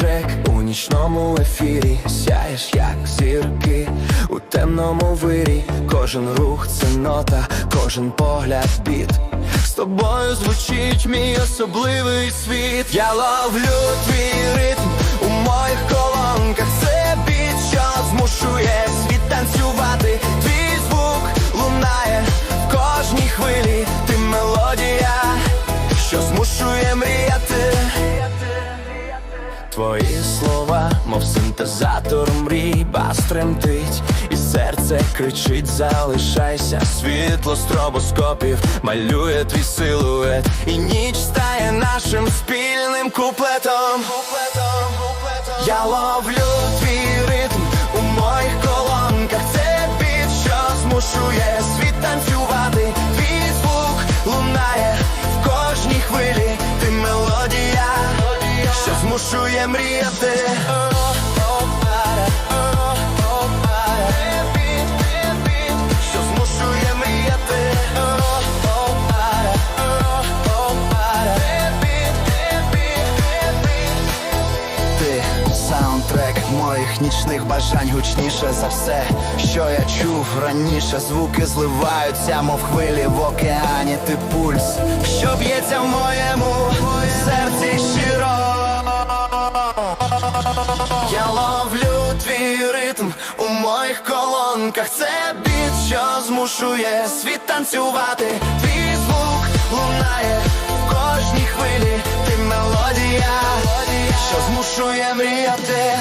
саундтрек у нічному ефірі. Сяєш як зірки у темному вирі. Кожен рух це нота, кожен погляд біт. З тобою звучить мій особливий світ. Я ловлю твій Твої слова, мов синтезатор мрій, бас тремтить, і серце кричить, залишайся. Світло стробоскопів малює твій силует, і ніч стає нашим спільним куплетом. Я ловлю твій змушує мріяти. Саундтрек моїх нічних бажань гучніше за все, що я чув раніше. Звуки зливаються, мов хвилі в океані. Ти пульс, що б'ється в моєму серці колонках. Це біт, що змушує світ танцювати. Твій звук лунає в кожній хвилі. Ти мелодія, що змушує мріяти.